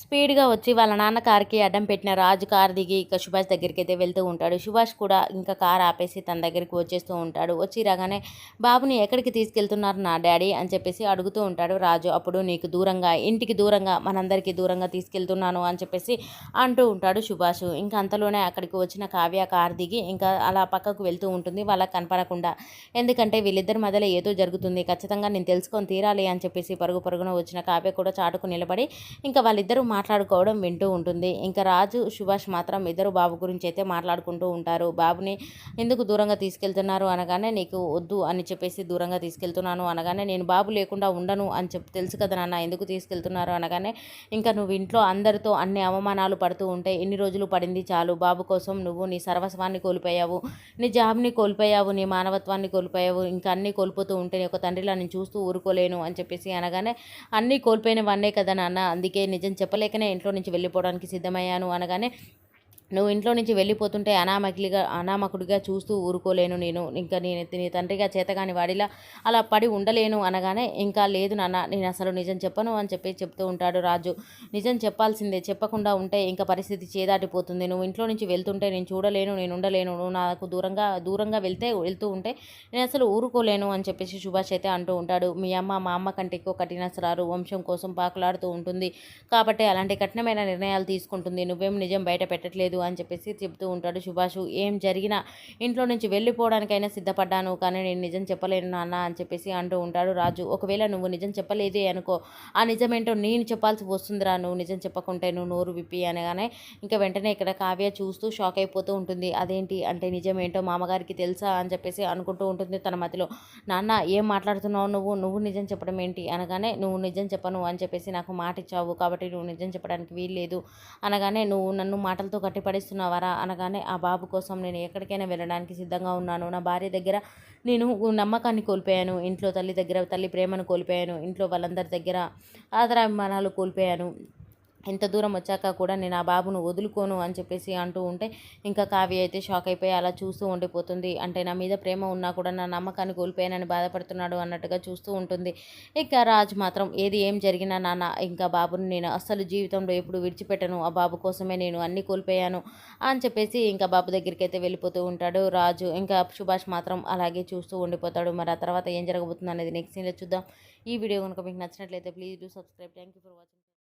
స్పీడ్గా వచ్చి వాళ్ళ నాన్న కార్కి అడ్డం పెట్టిన రాజు కార్ దిగి ఇక సుభాష్ దగ్గరికి అయితే వెళ్తూ ఉంటాడు. సుభాష్ కూడా ఇంకా కార్ ఆపేసి తన దగ్గరికి వచ్చేస్తూ ఉంటాడు. వచ్చి రాగానే బాబుని ఎక్కడికి తీసుకెళ్తున్నారు నా డాడీ? అని చెప్పేసి అడుగుతూ ఉంటాడు రాజు. అప్పుడు నీకు దూరంగా ఇంటికి దూరంగా మనందరికీ దూరంగా తీసుకెళ్తున్నాను అని చెప్పేసి అంటూ ఉంటాడు సుభాష్. ఇంకా అంతలోనే అక్కడికి వచ్చిన కావ్య కార్ దిగి ఇంకా అలా పక్కకు వెళ్తూ ఉంటుంది. వాళ్ళకి కనపడకుండా. ఎందుకంటే వీళ్ళిద్దరి మధ్యలో ఏదో జరుగుతుంది. ఖచ్చితంగా నేను తెలుసుకొని తీరాలి అని చెప్పేసి పరుగు పరుగున వచ్చిన కావ్య కూడా చాటుకు నిలబడి ఇంకా వాళ్ళిద్దరూ మాట్లాడుకోవడం వింటూ ఉంటుంది. ఇంకా రాజు సుభాష్ మాత్రం ఇద్దరు బాబు గురించి అయితే మాట్లాడుకుంటూ ఉంటారు. బాబుని ఎందుకు దూరంగా తీసుకెళ్తున్నారు అనగానే నీకు వద్దు అని చెప్పేసి దూరంగా తీసుకెళ్తున్నాను అనగానే నేను బాబు లేకుండా ఉండను అని చెప్పి తెలుసు కదా నాన్న ఎందుకు తీసుకెళ్తున్నారు? అనగానే ఇంకా నువ్వు ఇంట్లో అందరితో అన్ని అవమానాలు పడుతూ ఉంటే ఎన్ని రోజులు పడింది చాలు. బాబు కోసం నువ్వు నీ సర్వస్వాన్ని కోల్పోయావు. నీ జాబ్ని కోల్పోయావు. నీ మానవత్వాన్ని కోల్పోయావు. ఇంకా అన్నీ కోల్పోతూ ఉంటే నీ ఒక తండ్రిలా నేను చూస్తూ ఊరుకోలేను అని చెప్పేసి అనగానే అన్నీ కోల్పోయినవన్నే కదా నాన్న. అందుకే నిజం చెప్పలేకనే ఇంట్లో నుంచి వెళ్ళిపోవడానికి సిద్ధమయ్యాను అనగానే నువ్వు ఇంట్లో నుంచి వెళ్ళిపోతుంటే అనామకిలిగా అనామకుడిగా చూస్తూ ఊరుకోలేను నేను. ఇంకా నేను నీ తండ్రిగా చేతగాని వాడిలా అలా పడి ఉండలేను అనగానే ఇంకా లేదు నాన్న నేను అసలు నిజం చెప్పను అని చెప్పి చెప్తూ ఉంటాడు రాజు. నిజం చెప్పాల్సిందే చెప్పకుండా ఉంటే ఇంకా పరిస్థితి చేదాటిపోతుంది. నువ్వు ఇంట్లో నుంచి వెళ్తుంటే నేను చూడలేను నేను ఉండలేను. నువ్వు నాకు దూరంగా దూరంగా వెళ్తే వెళ్తూ ఉంటే నేను అసలు ఊరుకోలేను అని చెప్పేసి సుభాష్ అయితే అంటూ ఉంటాడు. మీ అమ్మ మా అమ్మ కంటే ఎక్కువ కఠినసరారు వంశం కోసం పాకులాడుతూ ఉంటుంది. కాబట్టి అలాంటి కఠినమైన నిర్ణయాలు తీసుకుంటుంది. నువ్వేం నిజం బయట పెట్టట్లేదు అని చెప్పేసి చెప్తూ ఉంటాడు సుభాష్. ఏం జరిగినా ఇంట్లో నుంచి వెళ్ళిపోవడానికైనా సిద్ధపడ్డాను కానీ నేను నిజం చెప్పలేను నాన్న అని చెప్పేసి అంటూ ఉంటాడు రాజు. ఒకవేళ నువ్వు నిజం చెప్పలేదే అనుకో ఆ నిజమేంటో నేను చెప్పాల్సి వస్తుందిరా. నువ్వు నిజం చెప్పకుంటే నువ్వు నోరు విప్పి అనగానే ఇంకా వెంటనే ఇక్కడ కావ్య చూస్తూ షాక్ అయిపోతూ ఉంటుంది. అదేంటి అంటే నిజమేంటో మామగారికి తెలుసా అని చెప్పేసి అనుకుంటూ ఉంటుంది తన మధ్యలో నాన్న ఏం మాట్లాడుతున్నావు నువ్వు? నువ్వు నిజం చెప్పడం ఏంటి? అనగానే నువ్వు నిజం చెప్పను అని చెప్పేసి నాకు మాట ఇచ్చావు కాబట్టి నువ్వు నిజం చెప్పడానికి వీల్లేదు. అనగానే నువ్వు నన్ను మాటలతో కట్టిపడిస్తున్నావారా అనగానే ఆ బాబు కోసం నేను ఎక్కడికైనా వెళ్ళడానికి సిద్ధంగా ఉన్నాను. నా భార్య దగ్గర నేను నమ్మకాన్ని కోల్పోయాను. ఇంట్లో తల్లి దగ్గర తల్లి ప్రేమను కోల్పోయాను. ఇంట్లో వాళ్ళందరి దగ్గర ఆదరాభిమానాలు కోల్పోయాను. ఇంత దూరం వచ్చాక కూడా నేను ఆ బాబును వదులుకోను అని చెప్పేసి అంటూ ఉంటే ఇంకా కావ్య అయితే షాక్ అయిపోయి అలా చూస్తూ ఉండిపోతుంది. అంటే నా మీద ప్రేమ ఉన్నా కూడా నా నమ్మకాన్ని కోల్పోయానని బాధపడుతున్నాడు అన్నట్టుగా చూస్తూ ఉంటుంది. ఇక రాజు మాత్రం ఏది ఏం జరిగినా నాన్న ఇంకా బాబుని నేను అస్సలు జీవితంలో ఎప్పుడు విడిచిపెట్టను. ఆ బాబు కోసమే నేను అన్నీ కోల్పోయాను అని చెప్పేసి ఇంకా బాబు దగ్గరికి అయితే వెళ్ళిపోతూ ఉంటాడు. రాజు ఇంకా సుభాష్ మాత్రం అలాగే చూస్తూ ఉండిపోతాడు. మరి ఆ తర్వాత ఏం జరగబోతుంది అనేది నెక్స్ట్ సీన్లో చూద్దాం. ఈ వీడియో కనుక మీకు నచ్చినట్లయితే please do subscribe thank you for watching